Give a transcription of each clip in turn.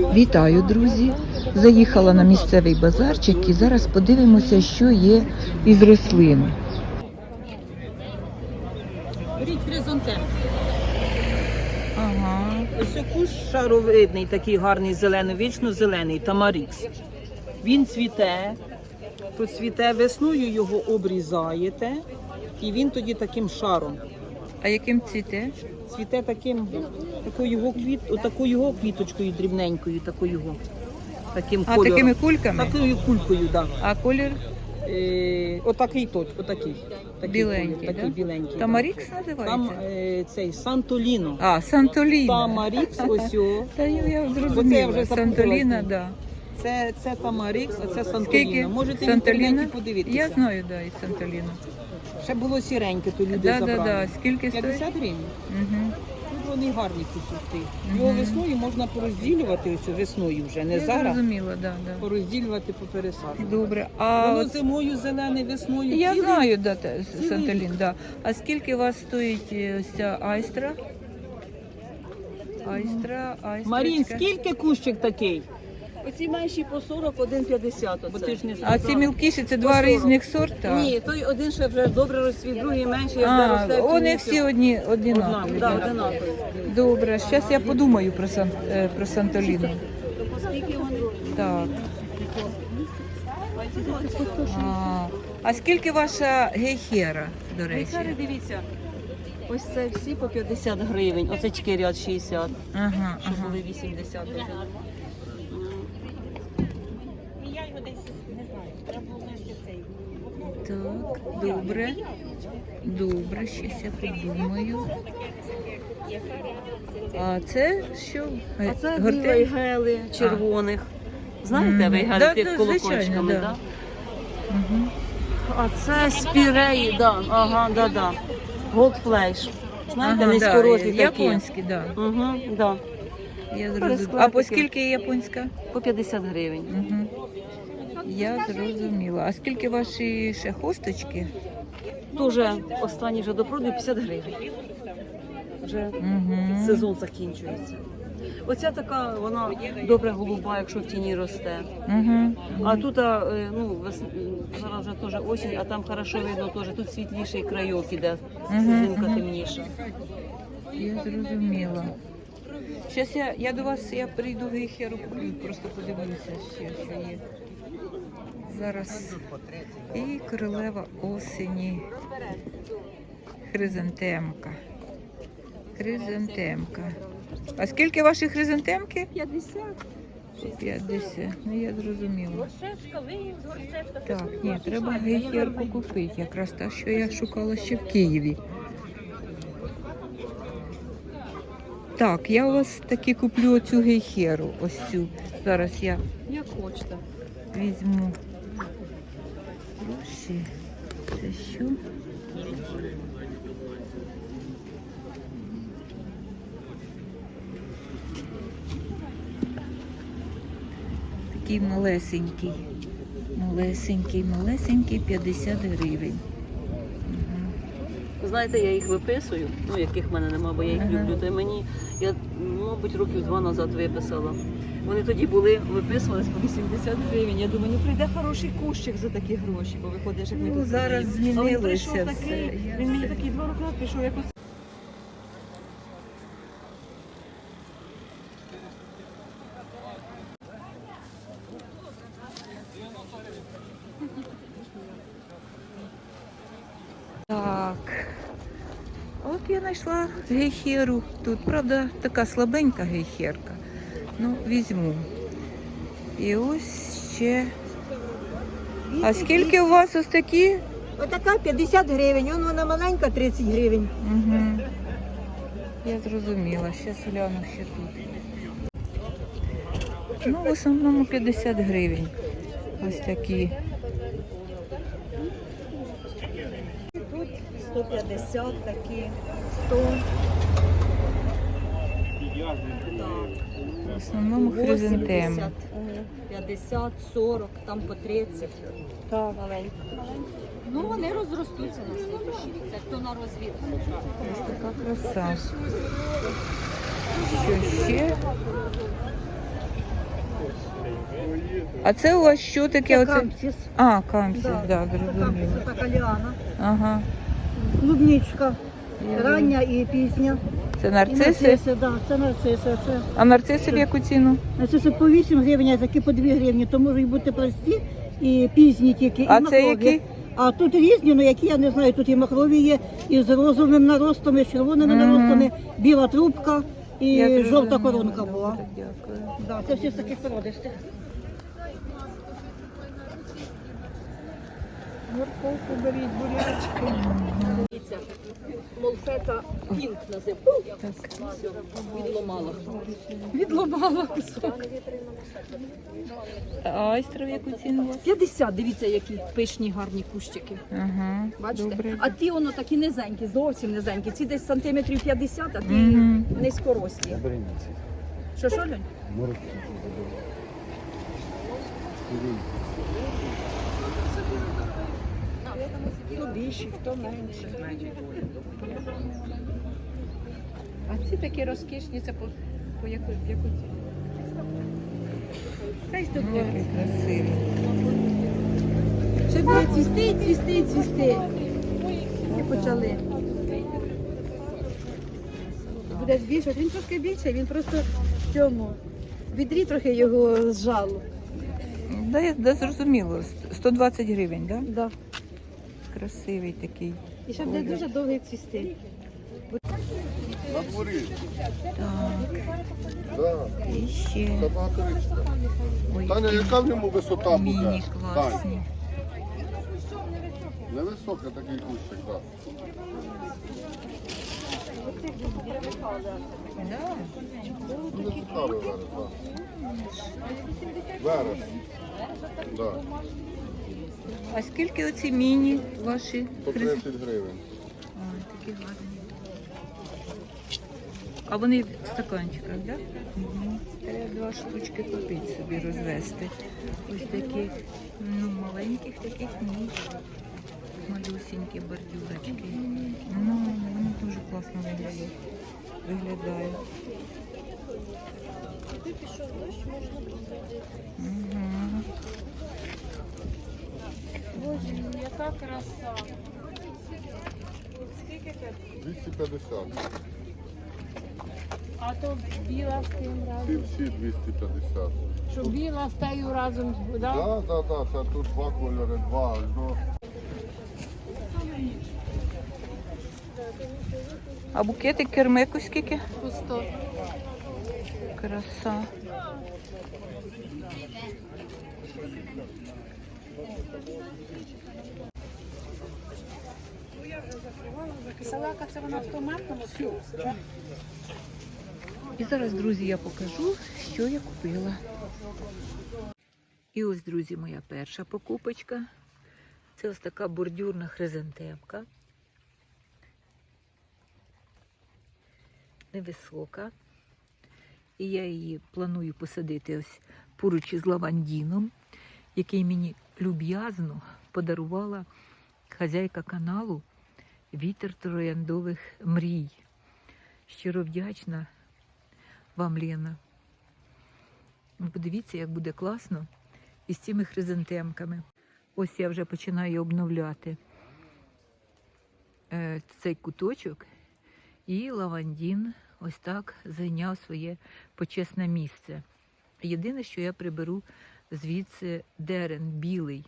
Вітаю, друзі! Заїхала на місцевий базарчик і зараз подивимося, що є із рослин. Беріть хризантем. Ага. Ось кущ шаровидний, такий гарний зелений, вічно зелений, тамарікс. Він цвіте, то цвіте весною, його обрізаєте, і він тоді таким шаром. А яким цвіте? Цвіте таким, такою його квіт, отакою його квіточкою дрібненькою, такою його. Таким А кольором. такими кульками? Такою кулькою, так. А колір Е, отакий тот, отакий. Такий біленький, колір, такий да? біленький. да. Там називається? е, цей Сантоліно. А, Сантоліна. Тамарікс, ось о. Та я, я Бо це я зрозуміла. вже Сантоліна, запуталась. да. Це, це Тамарікс, а це? Сантоліна. Можете в Сантоліна? інтернеті подивитися. Я знаю, да, і Сантоліна. Ще було сіреньке, то люди Да, да, забрали. да. Скільки стоїть? 50 гривень. Угу. Тут вони гарні кусочки. Його Мгм. весною можна порозділювати, ось весною вже, не Я зараз. зрозуміла, да, да. Порозділювати, попересаджувати. Добре. А Воно зимою зелене, весною Я цілий. знаю, да, та- Сантолін, да. А скільки у вас стоїть е, ось ця айстра? Айстра, айстра. Марін, скільки кущик такий? Оці менші по 40, один 50 оце. А ці мілкіші це два 40. різних сорта? Ні, той один ще вже добре розцвіт, другий менший, як А, росте. вони всі одні одинакові. Да, одинакові. Добре, зараз я подумаю про, сан, е, про Сантоліну. Скільки вони? Так. А, а скільки ваша гейхера, до речі? Гейхари, дивіться. Ось це всі по 50 гривень. Оце тільки ряд 60, Ага, що ага. були 80 вже. Так, добре. Добре, щось я подумаю. А це що? А це Гортен- дві вейгели червоних. Знаєте, Мгм. вейгели Да, тих да, колокольчиками, звичайно, да. да? Мгм. А це спіреї, да. Ага, да, да. Flash. Знаєте, Ага, низькорослі да, такі. японські, да. Угу, да. Я зрозуміла. А по скільки японська? По 50 гривень. Угу. Я зрозуміла. А скільки ваші ще хосточки? Дуже останні вже до продаю 50 гривень. Вже Угу. сезон закінчується. Оця така, вона добре голуба, якщо в тіні росте. Угу. А тут, е, ну, зараз вже теж осінь, а там хорошо видно теж. Тут світліший крайок іде, Мгм, сизинка мгм. темніша. Я зрозуміла. Зараз я, я до вас я прийду в гейхеру, куплю, просто подивлюся ще, що є. Зараз і королева осені. Хризантемка. Хризантемка. А скільки ваші хризантемки? 50. 50. Ну я зрозуміла. Так, ні, треба гейхерку купити. Якраз та, що я шукала ще в Києві. Так, я у вас таки куплю оцю гейхеру. Ось цю. Зараз я Як хочете. візьму гроші. Це що? Такий малесенький. Малесенький, малесенький 50 гривень. Знаєте, я їх виписую, ну яких в мене нема, бо я їх люблю. То мені, я, мабуть, років два назад виписала. Вони тоді були, виписувались по 80 гривень. Я думаю, ну прийде хороший кущик за такі гроші, бо виходить, як ми Ну, тут зараз змінилися. А він прийшов такий, він мені такий два роки прийшов, якось Так. От я знайшла гейхеру. Тут, правда, така слабенька гейхерка. Ну, візьму. І ось ще. А скільки у вас ось такі? Отака 50 гривень, он вона маленька 30 гривень. Угу. Я зрозуміла. Зараз гляну ще тут. Ну, в основному 50 гривень. Ось такі. Тут 150 такі, 100. В основному хризантеми. 80, 50, 40, там по 30. Так. Маленькі. Ну, вони розростуться на слідущий рік. Це хто на розвід. Ось така краса. Що ще? А це у вас що таке? Це Оце? кампсіс. А, камсіс, Да, зрозуміло. кампсіс, це така ліана. Ага. Клубничка. Рання і пізня. Це І нарциси? нарциси, да, це нарциси. Це А нарциси в яку ціну? нарциси по 8 гривень, а такі по 2 гривні. То можуть бути прості і пізні тільки, і А це махрові. які? А тут різні, ну які я не знаю, тут і махрові є, і з розовим наростом, і з червоними Мгм. наростами, біла трубка і жовта коронка була. Дякую. Да, це всі з таких породистих. Морковку беріть, бурячки. Молфета пінк називається. Відломала. Відломала кусок. А айстра в яку ціну у вас? 50, дивіться, які пишні гарні кущики. Ага, Бачите? добре. А ті воно такі низенькі, зовсім низенькі. Ці десь сантиметрів 50, а ті Мгм. низькорослі. Що, що, Льонь? Хто більше, хто менше. А ці такі розкішні, це по, по яку, яку ціну? Хай тут Який красивий. Ще буде цвісти, цвісти, цвісти. І почали. Буде збільшувати. Він трошки більший, він просто в цьому. Відрі трохи його зжало. Да, да, зрозуміло. 120 гривень, да? Да. Красивий такий. І ще буде дуже довгий цвісти. На дворі. Так, Да. і ще ой, Таня, яка в ньому висота буде? міні Тань, класні. невисока такий кущик, так. Да. Буде цікавий верес, так. Верес. Да. А скільки оці міні ваші? По 30 гривень. Ой, такі гарні. А вони в стаканчиках, так? Да? Угу. Треба два штучки купити собі розвести. Ось такі, ну, маленьких таких ні. Малюсенькі бордюрочки. Ну, вони дуже класно виглядають. Виглядають. Угу. Яка краса. 250. А то біла з тим Ці разом. всі 250. Що біла з тею разом, да? Так, так, так. Це тут два кольори, два. аж А букетик кермику скільки? По 100. Краса. Салака це вона автоматна? І зараз, друзі, я покажу, що я купила. І ось, друзі, моя перша покупочка. Це ось така бордюрна хризантемка. Невисока. І я її планую посадити ось поруч із лавандіном, який мені люб'язно подарувала хазяйка каналу Вітер трояндових мрій. Щиро вдячна вам, Лена. Подивіться, як буде класно із цими хризантемками. Ось я вже починаю обновляти е, цей куточок, і лавандін ось так зайняв своє почесне місце. Єдине, що я приберу звідси дерен білий.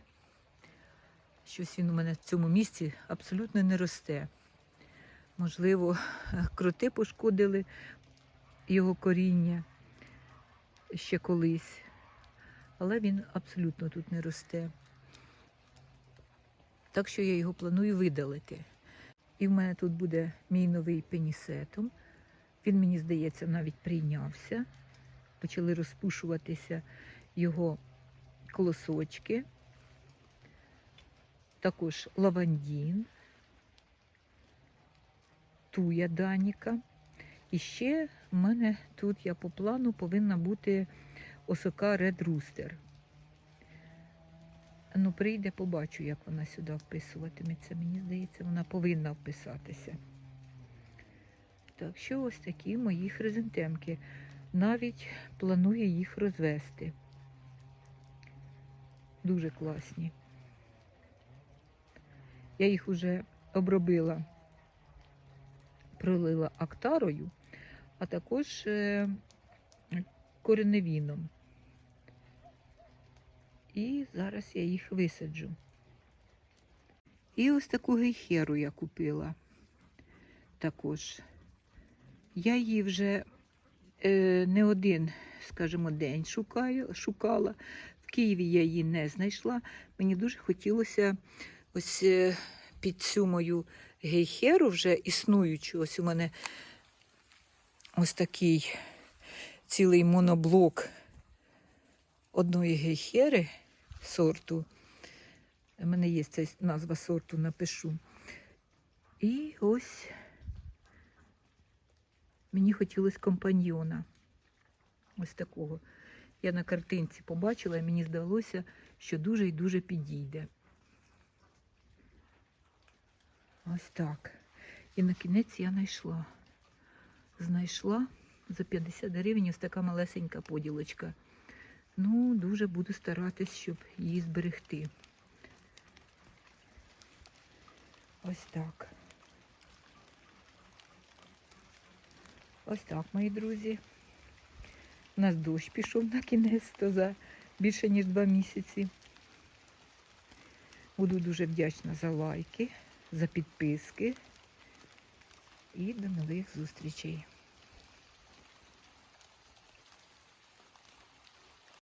Щось він у мене в цьому місці абсолютно не росте. Можливо, кроти пошкодили його коріння ще колись, але він абсолютно тут не росте. Так що я його планую видалити. І в мене тут буде мій новий пенісетум. Він, мені здається, навіть прийнявся. Почали розпушуватися його колосочки. Також лавандін, туя даніка. І ще в мене тут я по плану повинна бути осока Red Rooster. Ну, прийде, побачу, як вона сюди вписуватиметься. Мені здається, вона повинна вписатися. Так що ось такі мої хризантемки. Навіть планую їх розвести. Дуже класні. Я їх уже обробила, пролила актарою, а також е, кореневіном. І зараз я їх висаджу. І ось таку гейхеру я купила також. Я її вже е, не один, скажімо, день шукаю, шукала. Києві я її не знайшла. Мені дуже хотілося ось е, під цю мою гейхеру вже існуючу. Ось у мене ось такий цілий моноблок одної гейхери сорту. У мене є ця назва сорту, напишу. І ось мені хотілося компаньйона. Ось такого. Я на картинці побачила, і мені здалося, що дуже і дуже підійде. Ось так. І на кінець я знайшла. Знайшла за 50 гривень ось така малесенька поділочка. Ну, дуже буду старатись, щоб її зберегти. Ось так. Ось так, мої друзі. У нас дощ пішов на кінець, то за більше ніж два місяці. Буду дуже вдячна за лайки, за підписки. І до нових зустрічей.